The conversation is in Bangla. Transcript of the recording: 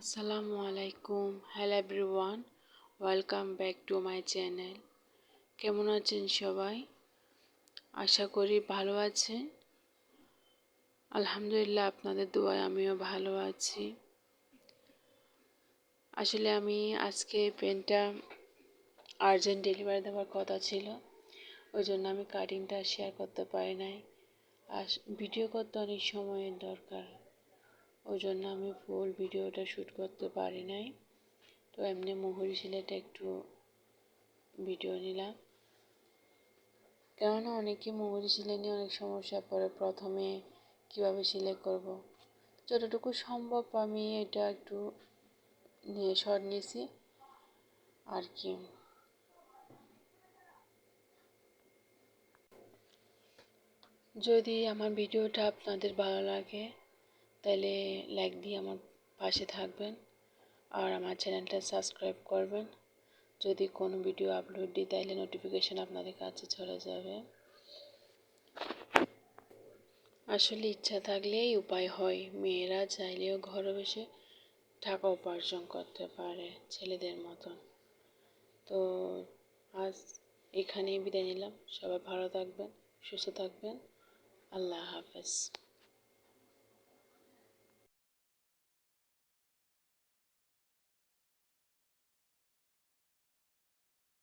আসসালামু আলাইকুম। Hello everyone welcome back to my channel কেমন আছেন সবাই? আশা করি ভালো আছেন। আলহামদুলিল্লাহ আপনাদের দোয়ায় আমিও ভালো আছি। আসলে আমি আজকে পেনটা আর্জেন্ট ডেলিভারি দেওয়ার কথা ছিল। ওই জন্য আমি কাটিংটা শেয়ার করতে পারি নাই। আর ভিডিও করতে অনেক সময়ের দরকার। ওই জন্য আমি ফুল ভিডিওটা শ্যুট করতে পারি নাই। তো এমনি মুহুরি সিলেটে একটু ভিডিও নিলাম। কেননা অনেকে মুহুরি সিলে নিয়ে অনেক সমস্যা পড়ে। প্রথমে কীভাবে সিলাই করব? যতটুকু সম্ভব আমি এটা একটু নিয়ে শর্ট নিয়েছি আর কি। যদি আমার ভিডিওটা আপনাদের ভালো লাগে তাহলে লাইক দিয়ে আমার পাশে থাকবেন আর আমার চ্যানেলটা সাবস্ক্রাইব করবেন। যদি কোনো ভিডিও আপলোড দিই, তাহলে নোটিফিকেশান আপনাদের কাছে চলে যাবে। আসলে ইচ্ছা থাকলেই উপায় হয়। মেয়েরা চাইলেও ঘরে বসে টাকা উপার্জন করতে পারে ছেলেদের মতন। তো আজ এখানেই বিদায় নিলাম। সবাই ভালো থাকবেন, সুস্থ থাকবেন। আল্লাহ হাফেজ।